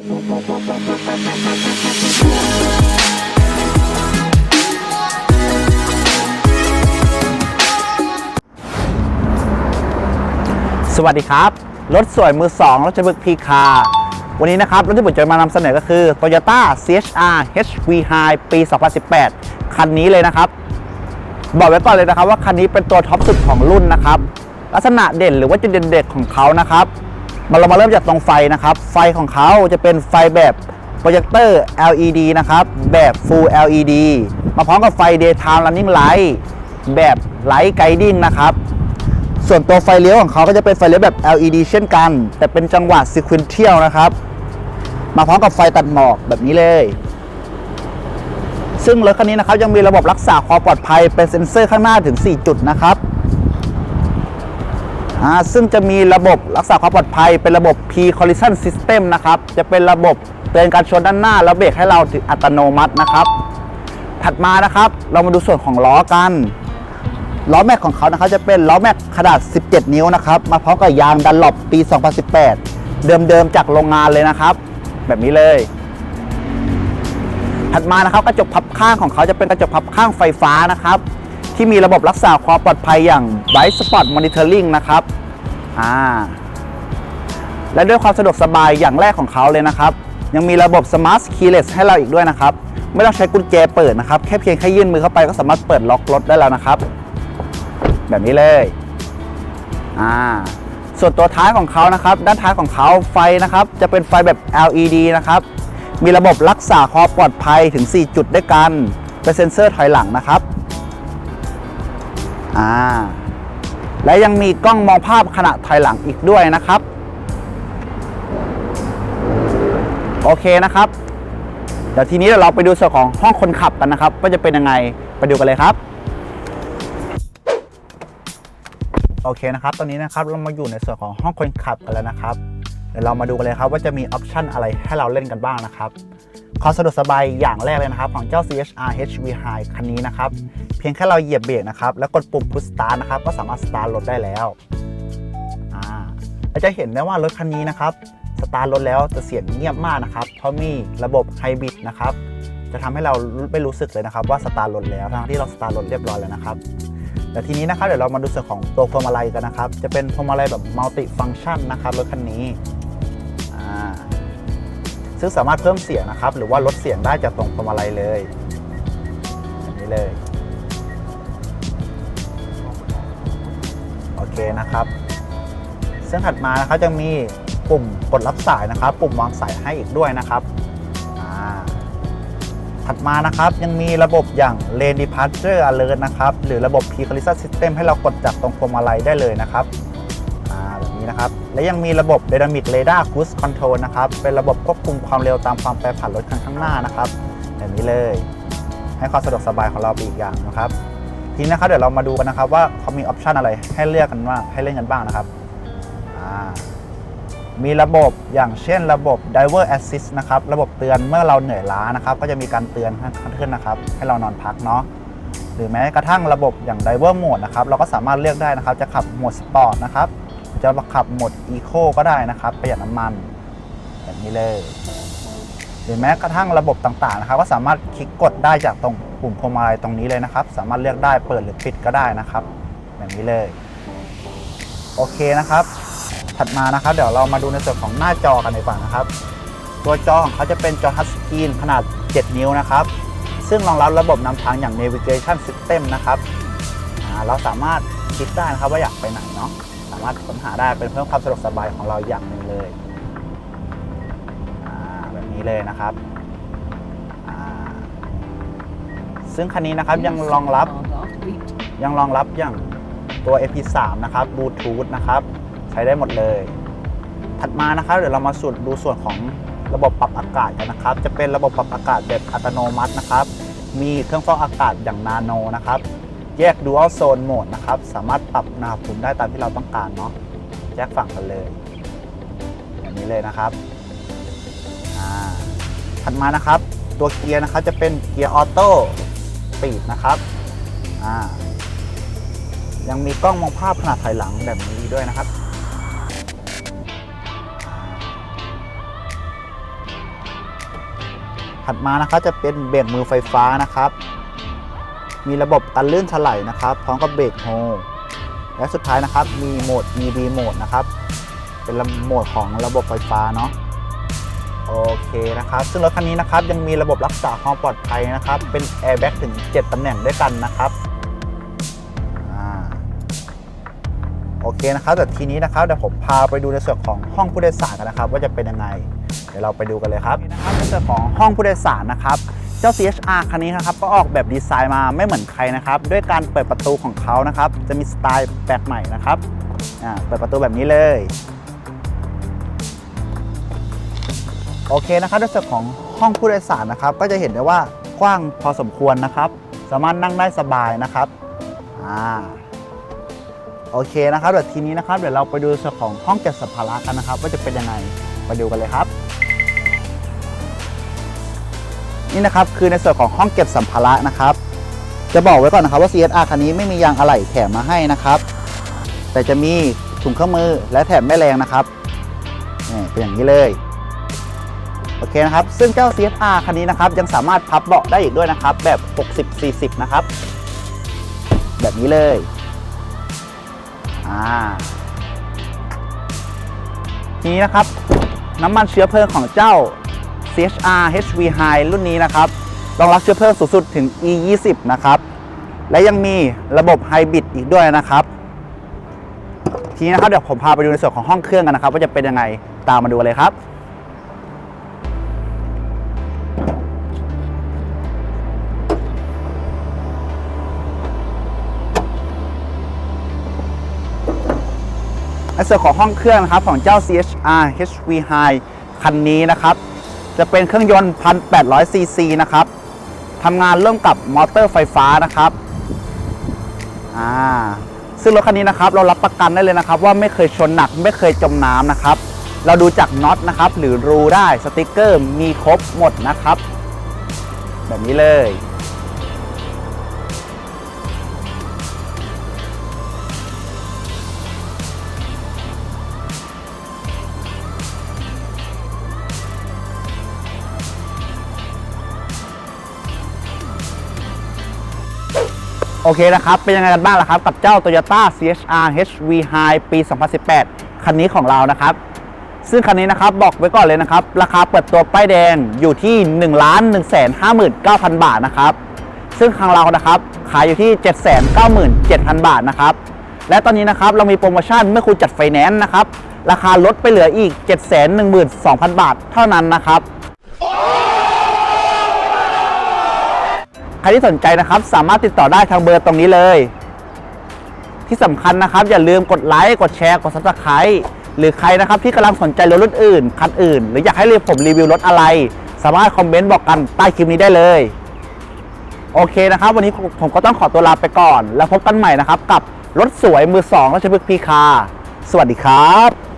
สวัสดีครับ รถสวยมือ 2 รถจะบึกพีคา วันนี้นะครับ รถที่ผมจะมานำเสนอก็คือ Toyota CHR HV High ปี 2018 คันนี้เลยนะครับ บอกไว้ก่อนเลยนะครับว่าคันนี้เป็นตัวท็อปสุดของรุ่นนะครับ ลักษณะเด่นหรือว่าจุดเด่นเด็ดของเขานะครับ มาเรามาเริ่มจากตรงไฟนะครับ ไฟของเขาจะเป็นไฟแบบโปรเจคเตอร์ LED นะครับ แบบ Full LED มาพร้อมกับไฟ Daytime Running Light แบบ Light Guiding นะครับ ส่วนตัวไฟเลี้ยวของเขาก็จะเป็นไฟเลี้ยวแบบ LED เช่นกัน แต่เป็นจังหวะ sequential นะครับ มาพร้อมกับไฟตัดหมอกแบบนี้เลย ซึ่งรถคันนี้นะครับยังมีระบบรักษาความปลอดภัยเป็นเซ็นเซอร์ข้างหน้าถึง 4 จุดนะครับ ซึ่งจะมีระบบรักษาความปลอดภัย เป็นระบบ P collision system นะครับ จะเป็นระบบเตือนการชนด้านหน้าแล้วเบรกให้เราอัตโนมัตินะครับ ถัดมานะครับเรามาดูส่วนของล้อกันล้อแม็กของเขานะครับจะเป็นล้อแม็กขนาด 17 นิ้วนะครับ มาพร้อมกับยางดันหลบปี 2018 เดิมๆจากโรงงานเลยนะครับ แบบนี้เลย ถัดมานะครับกระจกพับข้างของเขาจะเป็นกระจกพับข้างไฟฟ้านะครับ ที่มีระบบรักษาความปลอดภัยอย่าง Bright Spot Monitoring นะครับอ่าและด้วยความสะดวกสบายอย่างแรกของเขาเลยนะครับ ยังมีระบบ Smart Keyless ให้เราอีกด้วยนะครับ ไม่ต้องใช้กุญแจเปิดนะครับ แค่เพียงแค่ยื่นมือเข้าไปก็สามารถเปิดล็อกรถได้แล้วนะครับ แบบนี้เลยอ่าส่วนตัวท้ายของเขานะครับ ด้านท้ายของเขาไฟนะครับ จะเป็นไฟแบบ LED นะครับ มีระบบรักษาความปลอดภัยถึง 4 จุดด้วยกัน เป็นเซ็นเซอร์ถอยหลังนะครับ อ่าและยังมีกล้องมองภาพขณะถอยหลังอีกด้วยนะครับ โอเคนะครับ เดี๋ยวทีนี้เดี๋ยวเราไปดูส่วนของห้องคนขับกันนะครับ ว่าจะเป็นยังไงไปดูกันเลยครับ โอเคนะครับ ตอนนี้นะครับเรามาอยู่ในส่วนของห้องคนขับกันแล้วนะครับ เดี๋ยวเรามาดูกันเลยครับว่าจะมีออปชันอะไรให้เราเล่นกันบ้างนะครับความสะดวกสบายอย่างแรกเลยนะครับ ของเจ้า CHR HV High คันนี้นะครับ เพียงแค่เราเหยียบเบรกนะครับ แล้วกดปุ่ม push start นะครับ ก็สามารถสตาร์ทรถได้แล้วอ่าเราจะเห็นได้ว่ารถคันนี้นะครับสตาร์ทรถแล้วจะเสียงเงียบมากนะครับ เพราะมีระบบไฮบริดนะครับ จะทำให้เราไม่รู้สึกเลยนะครับ ว่าสตาร์ทรถแล้วทั้งที่เราสตาร์ทรถเรียบร้อยแล้วนะครับ แต่ทีนี้นะครับเดี๋ยวเรามาดูส่วนของตัวพวงมาลัยกันนะครับ จะเป็นพวงมาลัยแบบมัลติฟัง c t ชันนะครับรถคันนี้ซึ่งสามารถเพิ่มเสียงนะครับ หรือว่าลดเสียงได้จากตรงพวงมาลัยเลยแบบนี้เลยโอเคนะครับ ซึ่งถัดมานะครับจะมีปุ่มกดรับสายนะครับ ปุ่มวางสายให้อีกด้วยนะครับอ่า ถัดมานะครับยังมีระบบอย่าง Lane Departure Alert นะครับหรือระบบ P c a l i s a System ให้เรากดจากตรงพวงมาลัยได้เลยนะครับแบบนี้นะครับและยังมีระบบ Dynamic Radar Cruise Control นะครับเป็นระบบควบคุมความเร็วตามความแปรผันรถคันข้างหน้านะครับแบบนี้เลย ให้ความสะดวกสบายของเราไปอีกอย่างนะครับทีนี้นะครับเดี๋ยวเรามาดูกันนะครับว่าเขามีออปชันอะไรให้เลือกกันว่าให้เล่นกันบ้างนะครับอ่า มีระบบอย่างเช่นระบบ Diver Assist นะครับ ระบบเตือนเมื่อเราเหนื่อยล้านะครับ ก็จะมีการเตือนขึ้นนะครับ ให้เรานอนพักเนาะหรือแม้กระทั่งระบบอย่าง Diver Mode นะครับ เราก็สามารถเลือกได้นะครับ จะขับโหมด Sport นะครับ จะขับโหมด Eco ก็ได้นะครับประหยัดน้ำมันแบบนี้เลย หรือแม้กระทั่งระบบต่างๆนะครับ ก็สามารถคลิกกดได้จากตรงปุ่มพวงมาลัยตรงนี้เลยนะครับ สามารถเลือกได้เปิดหรือปิดก็ได้นะครับ แบบนี้เลย โอเคนะครับ ถัดมานะครับ เดี๋ยวเรามาดูในส่วนของหน้าจอกันดีกว่านะครับ ตัวจอของเขาจะเป็นจอทัชสกรีนขนาด 7 นิ้วนะครับ ซึ่งรองรับระบบนำทางอย่าง Navigation System นะครับอ่าเราสามารถคลิกได้นะครับว่าอยากไปไหนเนาะสามารถค้นหาได้เป็นเพิ่มความสะดวกสบายของเราอย่างหนึ่งเลยอ่าแบบนี้เลยนะครับอ่าซึ่งคันนี้นะครับยังรองรับยังรองรับอย่างตัว MP3 นะครับบลูทูธนะครับ ใช้ได้หมดเลย ถัดมานะครับเดี๋ยวเรามาสูดดูส่วนของระบบปรับอากาศกันนะครับ จะเป็นระบบปรับอากาศแบบอัตโนมัตินะครับ มีเครื่องฟอกอากาศอย่างนาโนนะครับ แยก Dual Zone Mode นะครับ สามารถปรับอุณหภูมิได้ตามที่เราต้องการเนาะ แยกฝั่งกันเลยอย่างนี้เลยนะครับอ่าถัดมานะครับ ตัวเกียร์นะครับจะเป็นเกียร์ออโต้ปีดนะครับอ่ายังมีกล้องมองภาพขนาดถอยหลังแบบนี้ด้วยนะครับ ถัดมานะครับจะเป็นเบรกมือไฟฟ้านะครับ มีระบบกันลื่นถลายนะครับ พร้อมกับเบรกโฮและสุดท้ายนะครับมีโหมด EV โหมดนะครับ เป็นโหมดของระบบไฟฟ้าเนาะโอเคนะครับ ซึ่งรถคันนี้นะครับยังมีระบบรักษาความปลอดภัยนะครับ เป็นแอร์แบ็กถึง 7ตำแหน่งด้วยกันนะครับ เคนะครับแต่ทีนี้นะครับเดี๋ยวผมพาไปดูในส่วนของห้องผู้โดยสารกันนะครับ ว่าจะเป็นยังไง เดี๋ยวเราไปดูกันเลยครับนะครับในส่วนของห้องผู้โดยสารนะครับเจ้า CHR คันนี้นะครับก็ออกแบบดีไซน์มาไม่เหมือนใครนะครับ ด้วยการเปิดประตูของเขานะครับ จะมีสไตล์แปลกใหม่นะครับเปิดประตูแบบนี้เลยโอเคนะครับในส่วนของห้องผู้โดยสารนะครับ ก็จะเห็นได้ว่ากว้างพอสมควรนะครับ สามารถนั่งได้สบายนะครับอ่า โอเคนะครับเดี๋ยวทีนี้นะครับเดี๋ยวเราไปดูส่วนของห้องเก็บสัมภาระกันนะครับ ว่าจะเป็นยังไงไปดูกันเลยครับ นี่นะครับคือในส่วนของห้องเก็บสัมภาระนะครับ จะบอกไว้ก่อนนะครับว่า CSR คันนี้ไม่มียางอะไหล่แถมมาให้นะครับ แต่จะมีถุงเครื่องมือและแถมแม่แรงนะครับนี่เป็นอย่างนี้เลยโอเคนะครับ ซึ่งเจ้า CSR คันนี้นะครับ ยังสามารถพับเบาะได้อีกด้วยนะครับ แบบ 60-40 นะครับ แบบนี้เลย อ่านี้นะครับ น้ำมันเชื้อเพลิงของเจ้า CHR HV High รุ่นนี้นะครับรองรับเชื้อเพลิงสูงสุดถึง E20 นะครับ และยังมีระบบไฮบริดอีกด้วยนะครับ ทีนี้นะครับเดี๋ยวผมพาไปดูในส่วนของห้องเครื่องกันนะครับ ว่าจะเป็นยังไงตามมาดูเลยครับ ในส่วนของห้องเครื่องนะครับของเจ้า CHR HV High คันนี้นะครับ จะเป็นเครื่องยนต์ 1,800 ซีซีนะครับทำงานร่วมกับมอเตอร์ไฟฟ้านะครับอ่าซึ่งรถคันนี้นะครับเรารับประกันได้เลยนะครับ ว่าไม่เคยชนหนักไม่เคยจมน้ำนะครับ เราดูจากน็อตนะครับ หรือรูได้สติกเกอร์มีครบหมดนะครับ แบบนี้เลย อเคนะครับ เป็นยังไงกันบ้างล่ะครับ กับเจ้า Toyota CHR HV High ปี 2018 คันนี้ของเรานะครับ ซึ่งคันนี้นะครับบอกไว้ก่อนเลยนะครับ ราคาเปิดตัวป้ายแดงอยู่ที่ 1 1 5 9 0 0 0 บาทนะครับ ซึ่งทางเรานะครับ ขายอยู่ที่ 797,000 บาทนะครับ และตอนนี้นะครับเรามีโปรโมชั่นเมื่อคุณจัดไฟแนนซ์นะครับ ราคาลดไปเหลืออีก 712,000 บาทเท่านั้นนะครับ ใครที่สนใจนะครับ สามารถติดต่อได้ทางเบอร์ตรงนี้เลย ที่สำคัญนะครับ อย่าลืมกดไลค์กดแชร์กด subscribe หรือใครนะครับที่กำลังสนใจรถรุ่นอื่น คันอื่น หรืออยากให้เรียผมรีวิวรถอะไร สามารถคอมเมนต์บอกกันใต้คลิปนี้ได้เลย โอเคนะครับ วันนี้ผมก็ต้องขอตัวลาไปก่อน แล้วพบกันใหม่นะครับ กับรถสวยมือสองราชพฤกษ์พีคาสวัสดีครับ